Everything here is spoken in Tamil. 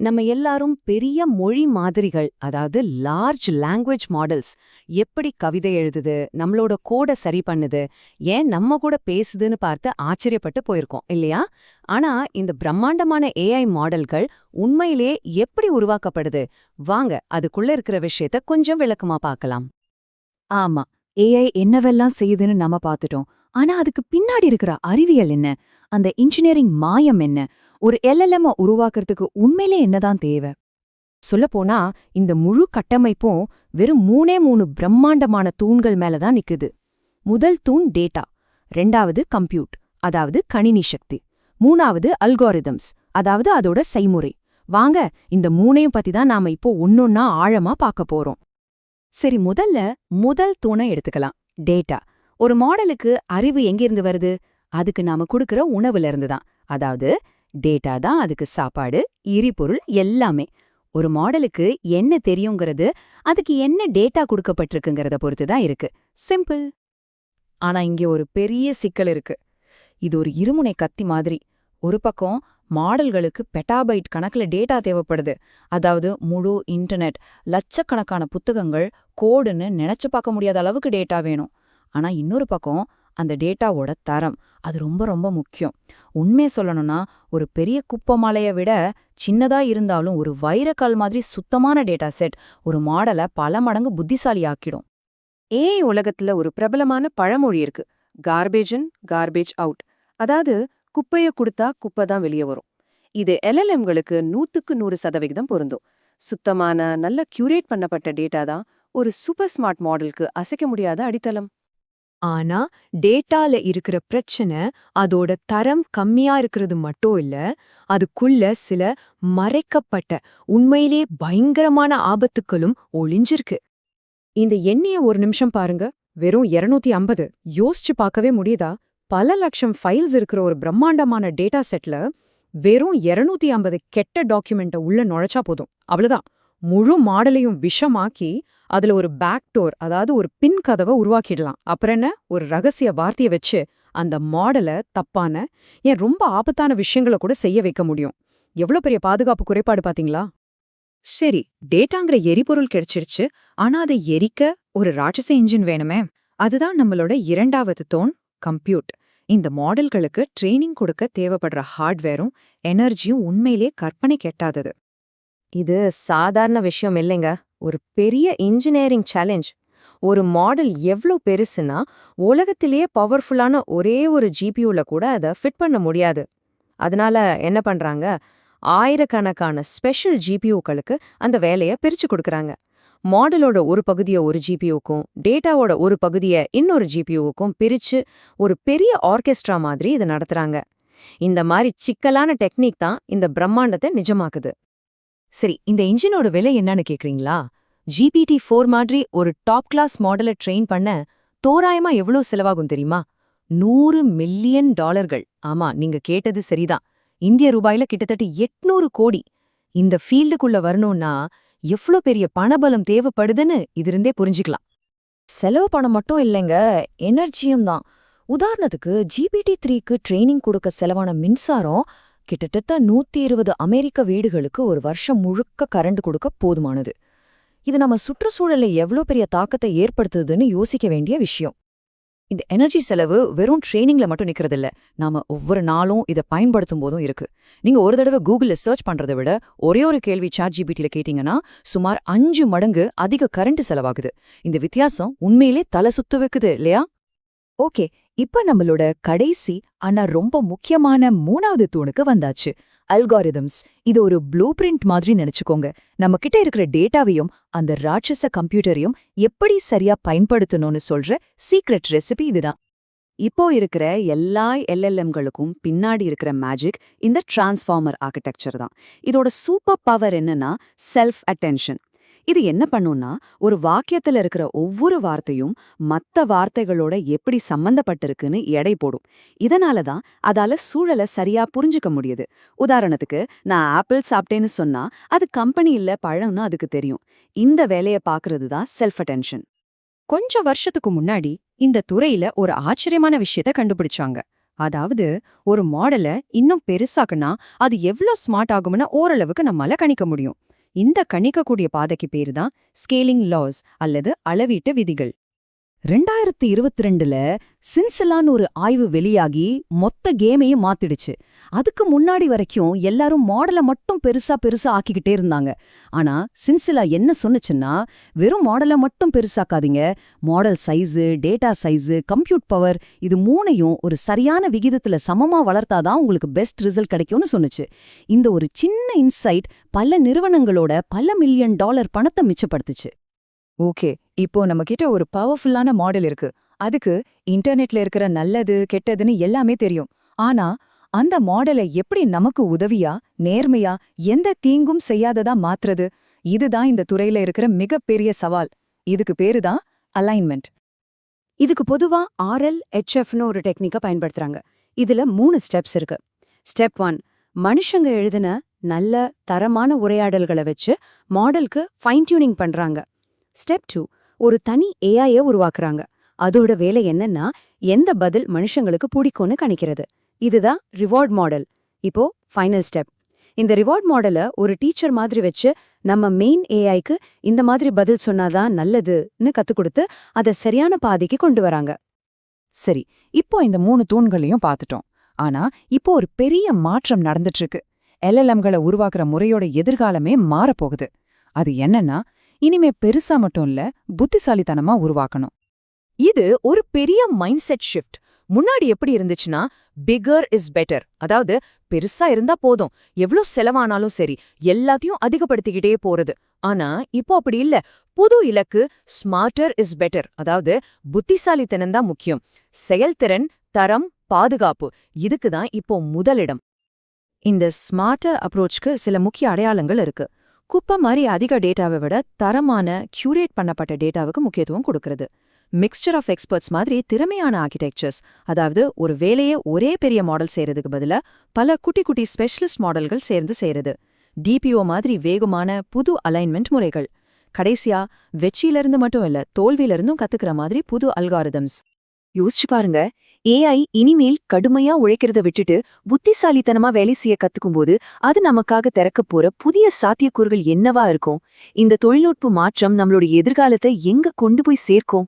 நம்ம எல்லாரும் பெரிய மொழி மாதிரிகள் அதாவது லார்ஜ் லாங்குவேஜ் மாடல்ஸ் எப்படி கவிதை எழுதுது நம்மளோட கோட சரி பண்ணுது ஏன் நம்ம கூட பேசுதுன்னு பார்த்து ஆச்சரியப்பட்டு போயிருக்கோம் இல்லையா? ஆனா இந்த பிரம்மாண்டமான ஏஐ மாடல்கள் உண்மையிலேயே எப்படி உருவாக்கப்படுது? வாங்க அதுக்குள்ள இருக்கிற விஷயத்த கொஞ்சம் விளக்கமா பார்க்கலாம். ஆமா ஏஐ என்னவெல்லாம் செய்யுதுன்னு நம்ம பார்த்துட்டோம். ஆனா அதுக்கு பின்னாடி இருக்கிற அறிவியல் என்ன? அந்த இன்ஜினியரிங் மாயம் என்ன? ஒரு எல்எல்எம் உருவாக்குறதுக்கு உண்மையிலே என்னதான் தேவை? சொல்லப்போனா இந்த முழு கட்டமைப்பும் வெறும் மூணே மூணு பிரம்மாண்டமான தூண்கள் மேலதான் நிக்குது. முதல் தூண் டேட்டா ரெண்டாவது கம்ப்யூட் அதாவது கணினி சக்தி மூணாவது அல்காரிதம்ஸ் அதாவது அதோட செய்முறை. வாங்க இந்த மூணையும் பத்தி தான் நாம இப்போ ஒன்னொன்னா ஆழமா பார்க்க போறோம். சரி முதல்ல முதல் தூணை எடுத்துக்கலாம் டேட்டா. ஒரு மாடலுக்கு அறிவு எங்கிருந்து வருது? அதுக்கு நாம கொடுக்கற உணவுல இருந்து தான். அதாவது டேட்டா தான் அதுக்கு சாப்பாடு எரிபொருள் எல்லாமே. ஒரு மாடலுக்கு என்ன தெரியுங்கிறது அதுக்கு என்ன டேட்டா கொடுக்கப்பட்டிருக்குங்கிறத பொறுத்து தான் இருக்கு. சிம்பிள். ஆனா இங்கே ஒரு பெரிய சிக்கல் இருக்கு. இது ஒரு இருமுனை கத்தி மாதிரி. ஒரு பக்கம் மாடல்களுக்கு பெட்டாபைட் கணக்குல டேட்டா தேவைப்படுது. அதாவது முழு இன்டர்நெட் லட்சக்கணக்கான புத்தகங்கள் கோடுன்னு நினைச்சு பார்க்க முடியாத அளவுக்கு டேட்டா வேணும். ஆனா இன்னொரு பக்கம் அந்த டேட்டாவோட தரம். அது ரொம்ப ரொம்ப முக்கியம். உண்மை சொல்லணும்னா ஒரு பெரிய குப்பமலையை விட சின்னதா இருந்தாலும் ஒரு வைரக்கால் மாதிரி சுத்தமான டேட்டா செட் ஒரு மாடலை பல மடங்கு புத்திசாலி ஆக்கிடும் ஏஐ உலகத்துல ஒரு பிரபலமான பழமொழி இருக்கு. கார்பேஜ் இன் கார்பேஜ் அவுட் அதாவது குப்பைய கொடுத்தா குப்பை தான் வெளியே வரும். இது எல்எல்எம்களுக்கு நூத்துக்கு நூறு சதவிகிதம் பொருந்தும். சுத்தமான நல்ல கியூரேட் பண்ணப்பட்ட டேட்டா தான் ஒரு சூப்பர் ஸ்மார்ட் மாடலுக்கு அசைக்க முடியாத அடித்தளம். ஆனா டேட்டால இருக்கிற பிரச்சனை அதோட தரம் கம்மியா இருக்கிறது மட்டும் இல்ல அதுக்குள்ள சில மறைக்கப்பட்ட உண்மையிலே பயங்கரமான ஆபத்துக்களும் ஒளிஞ்சிருக்கு. இந்த எண்ணிய ஒரு நிமிஷம் பாருங்க. வெறும் 250 ஐம்பது. யோசிச்சு பார்க்கவே முடியுதா? பல லட்சம் ஃபைல்ஸ் இருக்கிற ஒரு பிரம்மாண்டமான டேட்டா செட்ல வெறும் 250 ஐம்பது கெட்ட டாக்குமெண்ட்டை உள்ள நுழைச்சா போதும். அவ்வளவுதான். முழு மாடலையும் விஷமாக்கி அதுல ஒரு பேக் டோர் அதாவது ஒரு பின் கதவை உருவாக்கிடலாம். அப்புறம் என்ன? ஒரு ரகசிய வார்த்தைய வச்சு அந்த மாடலை தப்பான ஏன் ரொம்ப ஆபத்தான விஷயங்களை கூட செய்ய வைக்க முடியும். எவ்வளவு பெரிய பாதுகாப்பு குறைபாடு பாத்தீங்களா? சரி டேட்டாங்கிற எரிபொருள் கிடைச்சிருச்சு. ஆனா அதை எரிக்க ஒரு ராட்சச இன்ஜின் வேணுமே? அதுதான் நம்மளோட இரண்டாவது தோன் கம்ப்யூட் இந்த மாடல்களுக்கு ட்ரெயினிங் கொடுக்க தேவைப்படுற ஹார்ட்வேரும் எனர்ஜியும் உண்மையிலே கற்பனை கெட்டாதது. இது சாதாரண விஷயம் இல்லைங்க. ஒரு பெரிய இன்ஜினியரிங் சேலஞ்ச் ஒரு மாடல் எவ்ளோ பெருசுனா உலகத்திலேயே பவர்ஃபுல்லான ஒரே ஒரு ஜிபியூல கூட அதை ஃபிட் பண்ண முடியாது. அதனால என்ன பண்றாங்க? ஆயிரக்கணக்கான ஸ்பெஷல் ஜிபியூக்களுக்கு அந்த வேலையை பிரிச்சு கொடுக்கறாங்க. மாடலோட ஒரு பகுதியை ஒரு ஜிபியூக்கும் டேட்டாவோட ஒரு பகுதியை இன்னொரு ஜிபியூவுக்கும் பிரிச்சு ஒரு பெரிய ஆர்கெஸ்ட்ரா மாதிரி இதை நடத்துறாங்க. இந்த மாதிரி சிக்கலான டெக்னிக் தான் இந்த பிரம்மாண்டத்தை நிஜமாக்குது. சரி இந்த இன்ஜினோட விலை என்னன்னு கேக்குறீங்களா? ஜிபிடி ஃபோர் மாதிரி ஒரு டாப் கிளாஸ் மாடலை ட்ரெயின் பண்ண தோராயமா எவ்வளோ செலவாகும் தெரியுமா? நூறு மில்லியன் டாலர்கள் ஆமா நீங்க கேட்டது சரிதான். இந்திய ரூபாயில கிட்டத்தட்ட எட்நூறு கோடி. இந்த ஃபீல்டுக்குள்ள வரணும்னா எவ்ளோ பெரிய பணபலம் தேவைப்படுதுன்னு இதிருந்தே புரிஞ்சுக்கலாம். செலவு பணம் மட்டும் இல்லைங்க எனர்ஜியும் தான். உதாரணத்துக்கு ஜிபிடி த்ரீக்கு ட்ரைனிங் கொடுக்க செலவான மின்சாரம் கிட்டத்தட்ட நூத்தி இருபது அமெரிக்க வீடுகளுக்கு ஒரு வருஷம் முழுக்க கரண்ட் கொடுக்க போதுமானது. இது நம்ம சுற்றுச்சூழலை எவ்வளோ பெரிய தாக்கத்தை ஏற்படுத்துதுன்னு யோசிக்க வேண்டிய விஷயம். இந்த எனர்ஜி செலவு வெறும் ட்ரைனிங்ல மட்டும் நிற்கிறதில்ல நாம ஒவ்வொரு நாளும் இதை பயன்படுத்தும் போதும் இருக்கு. நீங்க ஒரு தடவை கூகுள்ல சர்ச் பண்றதை விட ஒரே ஒரு கேள்வி சாட் ஜிபிடியில் கேட்டீங்கன்னா சுமார் அஞ்சு மடங்கு அதிக கரண்ட் செலவாகுது. இந்த வித்தியாசம் உண்மையிலே தலை சுத்து வைக்குது இல்லையா? ஓகே இப்ப நம்மளோட கடைசி ஆனா ரொம்ப முக்கியமான மூணாவது தூணுக்கு வந்தாச்சு. அல்காரிதம்ஸ். இது ஒரு ப்ளூ பிரிண்ட் மாதிரி நினைச்சுக்கோங்க. நம்ம கிட்ட இருக்கிற டேட்டாவையும் அந்த ராட்சச கம்ப்யூட்டரையும் எப்படி சரியா பயன்படுத்தணும்னு சொல்ற சீக்ரெட் ரெசிபி இதுதான். இப்போ இருக்கிற எல்லா எல்எல்எம்களுக்கும் பின்னாடி இருக்கிற மேஜிக் இந்த டிரான்ஸ்ஃபார்மர் ஆர்கிடெக்சர் தான். இதோட சூப்பர் பவர் என்னன்னா செல்ஃப் அட்டென்ஷன். இது என்ன பண்ணும்னா ஒரு வாக்கியத்துல இருக்கிற ஒவ்வொரு வார்த்தையும் மத்த வார்த்தைகளோட எப்படி சம்பந்தப்பட்டிருக்குன்னு எடை போடும். இதனால தான் அதால சூழலை சரியா புரிஞ்சுக்க முடியுது. உதாரணத்துக்கு நான் ஆப்பிள் சாப்பிட்டேன்னு சொன்னா அது கம்பெனி இல்ல பழம்னு அதுக்கு தெரியும். இந்த வேலைய பாக்குறது தான் செல்ஃப் அட்டென்ஷன் கொஞ்ச வருஷத்துக்கு முன்னாடி இந்த துறையில ஒரு ஆச்சரியமான விஷயத்த கண்டுபிடிச்சாங்க. அதாவது ஒரு மாடல இன்னும் பெருசாக்குனா அது எவ்ளோ ஸ்மார்ட் ஆகும்னு ஓரளவுக்கு நம்மால கணிக்க முடியும். இந்த கணிக்கக்கூடிய பாதைக்கு பேரு தான் ஸ்கேலிங் லாஸ் அல்லது அளவீட்டு விதிகள். ரெண்டாயிரத்தி இருபத்தி ரெண்டுல சின்சலான்னு ஒரு ஆய்வு வெளியாகி மொத்த கேமையும் மாத்திடுச்சு. அதுக்கு முன்னாடி வரைக்கும் எல்லாரும் மாடலை மட்டும் பெருசா பெருசா ஆக்கிக்கிட்டே இருந்தாங்க. ஆனா சின்சிலா என்ன சொன்னுச்சுன்னா வெறும் மாடலை மட்டும் பெருசாக்காதீங்க. Model size data size compute power இது மூணையும் ஒரு சரியான விகிதத்துல சமமா வளர்த்தாதான் உங்களுக்கு பெஸ்ட் ரிசல்ட் கிடைக்கும்னு சொன்னுச்சு. இந்த ஒரு சின்ன இன்சைட் பல நிறுவனங்களோட பல மில்லியன் டாலர் பணத்தை மிச்சப்படுத்துச்சு. ஓகே இப்போ நம்ம கிட்ட ஒரு பவர்ஃபுல்லான மாடல் இருக்கு. அதுக்கு இன்டர்நெட்ல இருக்கிற நல்லது கெட்டதுன்னு எல்லாமே தெரியும். ஆனா அந்த மாடலை எப்படி நமக்கு உதவியா நேர்மையா எந்த தீங்கும் செய்யாததா மாத்துறது? இதுதான் இந்த துறையில இருக்கிற மிகப்பெரிய சவால். இதுக்கு பேரு தான் அலைன்மெண்ட். இதுக்கு பொதுவா ஆர்எல் ஹெச்எஃப்னு ஒரு டெக்னிக்கை பயன்படுத்துறாங்க. இதுல மூணு ஸ்டெப்ஸ் இருக்கு. ஸ்டெப் ஒன் மனுஷங்க எழுதின நல்ல தரமான உரையாடல்களை வச்சு மாடலுக்கு ஃபைன் டியூனிங் பண்றாங்க. ஸ்டெப் டூ ஒரு தனி ஏஐய உருவாக்குறாங்க. அதோட வேலை என்னன்னா எந்த பதில் மனுஷங்களுக்கு பிடிக்கும்னு கணிக்கிறது. இதுதான் ரிவார்ட் மாடல் இப்போ ஃபைனல் ஸ்டெப் இந்த ரிவார்ட் மாடலை ஒரு டீச்சர் மாதிரி வச்சு நம்ம மெயின் ஏஐக்கு இந்த மாதிரி பதில் சொன்னாதான் நல்லதுன்னு கத்துக் கொடுத்து அதை சரியான பாதைக்கு கொண்டு வராங்க. சரி இப்போ இந்த மூணு தூண்களையும் பார்த்துட்டோம். ஆனா இப்போ ஒரு பெரிய மாற்றம் நடந்துட்டு இருக்கு. எல்எல்எம்களை உருவாக்குற முறையோட எதிர்காலமே மாறப்போகுது. அது என்னன்னா இனிமே பெருசா மட்டும் இல்ல புத்திசாலித்தனமா உருவாக்கணும். இது ஒரு பெரிய மைண்ட் செட் ஷிஃப்ட் முன்னாடி எப்படி இருந்துச்சுன்னா பிகர் இஸ் பெட்டர் அதாவது பெருசா இருந்தா போதும். எவ்ளோ செலவானாலும் சரி எல்லாத்தையும் அதிகப்படுத்திக்கிட்டே போறது. ஆனா இப்போ அப்படி இல்ல. புது இலக்கு ஸ்மார்ட்டர் இஸ் பெட்டர் அதாவது புத்திசாலித்தனம் தான் முக்கியம். செயல்திறன் தரம் பாதுகாப்பு. இதுக்கு தான் இப்போ முதலிடம். இந்த ஸ்மார்ட்டர் அப்ரோச்க்கு சில முக்கிய அடையாளங்கள் இருக்கு. குப்பை மாதிரி அதிக டேட்டாவை விட தரமான கியூரேட் பண்ணப்பட்ட டேட்டாவுக்கு முக்கியத்துவம் கொடுக்கறது. மிக்சர் ஆஃப் எக்ஸ்பர்ட்ஸ் மாதிரி திறமையான ஆர்கிடெக்சர்ஸ் அதாவது ஒரு வேலையை ஒரே பெரிய மாடல் செய்யறதுக்கு பதிலாக பல குட்டி குட்டி ஸ்பெஷலிஸ்ட் மாடல்கள் சேர்ந்து செய்யறது. டிபிஓ மாதிரி வேகமான புது அலைன்மெண்ட் முறைகள். கடைசியா வெற்றியிலிருந்து மட்டும் இல்ல தோல்வியிலிருந்தும் கத்துக்கிற மாதிரி புது அல்காரிதம்ஸ் யோசிச்சு பாருங்க ஏஐ இனிமேல் கடுமையா உழைக்கிறத விட்டுட்டு புத்திசாலித்தனமா வேலை செய்ய கத்துக்கும்போது அது நமக்காக திறக்கப் போற புதிய சாத்தியக்கூறுகள் என்னவா இருக்கும்? இந்த தொழில்நுட்ப மாற்றம் நம்மளோட எதிர்காலத்தை எங்க கொண்டு போய் சேர்க்கும்?